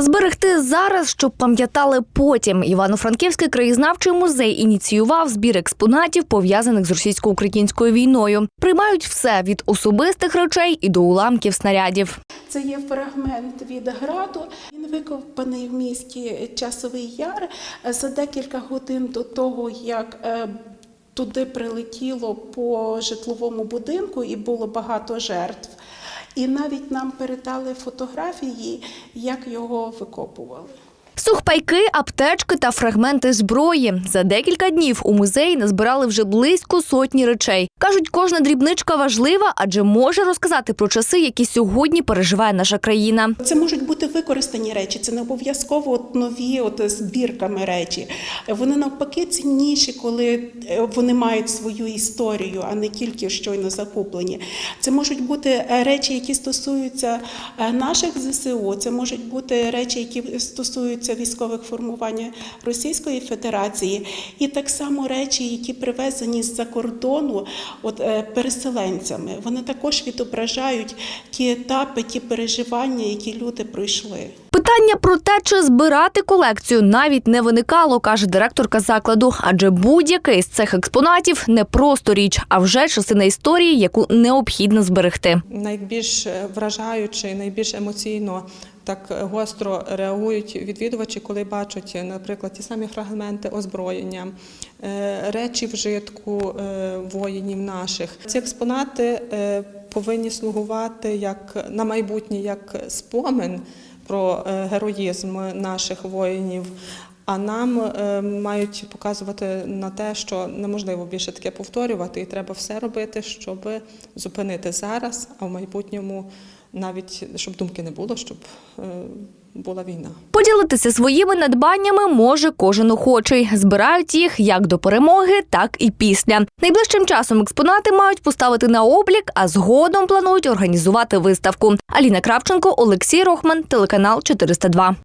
Зберегти зараз, щоб пам'ятали потім. Івано-Франківський краєзнавчий музей ініціював збір експонатів, пов'язаних з російсько-українською війною. Приймають все від особистих речей і до уламків снарядів. Це є фрагмент від граду. Він викопаний в місті Часовий Яр за декілька годин до того, як е, туди прилетіло по житловому будинку і було багато жертв. І навіть нам передали фотографії, як його викопували. Сухпайки, аптечки та фрагменти зброї. За декілька днів у музеї назбирали вже близько сотні речей. Кажуть, кожна дрібничка важлива, адже може розказати про часи, які сьогодні переживає наша країна. Це можуть бути використані речі, це не обов'язково от нові от збірками речі. Вони навпаки цінніші, коли е, вони мають свою історію, а не тільки щойно закуплені. Це можуть бути е, речі, які стосуються е, наших ЗСУ, це можуть бути речі, які стосуються військових формувань Російської Федерації, і так само речі, які привезені з-за кордону от, е, переселенцями. Вони також відображають ті етапи, ті переживання, які люди пройшли. Питання про те, чи збирати колекцію, навіть не виникало, каже директорка закладу. Адже будь-який з цих експонатів не просто річ, а вже частина історії, яку необхідно зберегти. найбільш вражаюче і найбільш емоційно так гостро реагують відвідувачі, коли бачать, наприклад, ті самі фрагменти озброєння, е, речі вжитку е, воїнів наших. Ці експонати е, повинні слугувати як на майбутнє як спомин про героїзм наших воїнів. А нам е, мають показувати на те, що неможливо більше таке повторювати, і треба все робити, щоб зупинити зараз, а в майбутньому навіть щоб думки не було, щоб е, була війна. Поділитися своїми надбаннями може кожен охочий. Збирають їх як до перемоги, так і після. Найближчим часом експонати мають поставити на облік, а згодом планують організувати виставку. Аліна Кравченко, Олексій Рохман, телеканал 402.